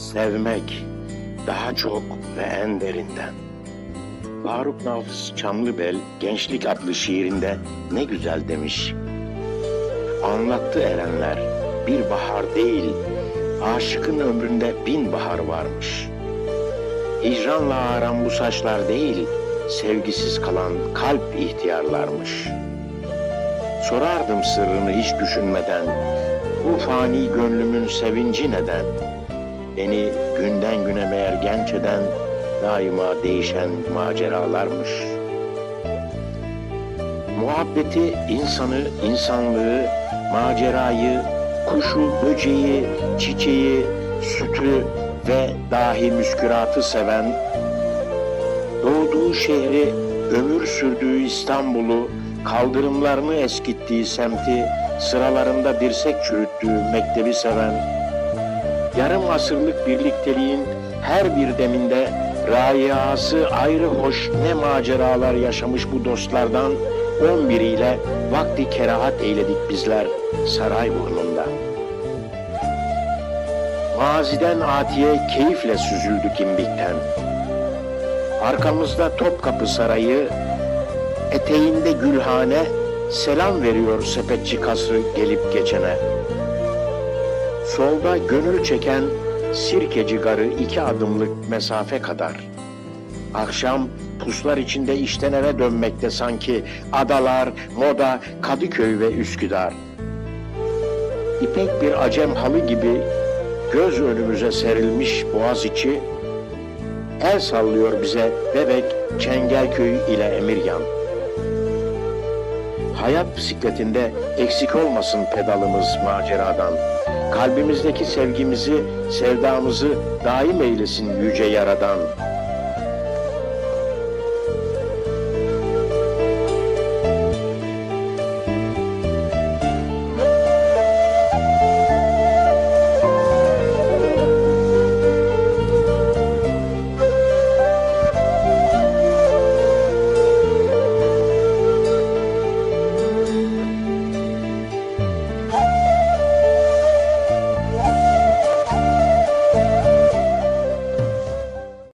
Sevmek daha çok ve en derinden. Faruk Nafiz Çamlıbel Gençlik adlı şiirinde ne güzel demiş. Anlattı erenler bir bahar değil, aşıkın ömründe bin bahar varmış. Hicranla aram bu saçlar değil, sevgisiz kalan kalp ihtiyarlarmış. Sorardım sırrını hiç düşünmeden, bu fani gönlümün sevinci neden? Beni günden güne meğer genç eden daima değişen maceralarmış. Muhabbeti insanı, insanlığı, macerayı, kuşu, böceği, çiçeği, sütü ve dahi müsküratı seven, doğduğu şehri, ömür sürdüğü İstanbul'u, kaldırımlarını eskittiği semti, sıralarında dirsek çürüttüğü mektebi seven, yarım asırlık birlikteliğin her bir deminde raiası ayrı hoş ne maceralar yaşamış bu dostlardan on biriyle vakti kerahat eyledik bizler saray burnunda. Maziden atiye keyifle süzüldük imbikten. Arkamızda Topkapı Sarayı, eteğinde gülhane, selam veriyor sepetçi kasrı gelip geçene. Solda gönül çeken sirkeci garı iki adımlık mesafe kadar. Akşam puslar içinde işten eve dönmekte sanki adalar, moda, Kadıköy ve Üsküdar. İpek bir acem halı gibi göz önümüze serilmiş boğaz içi, el sallıyor bize Bebek, Çengelköy ile Emirgan. Hayat bisikletinde eksik olmasın pedalımız maceradan. Kalbimizdeki sevgimizi, sevdamızı daim eylesin yüce yaradan.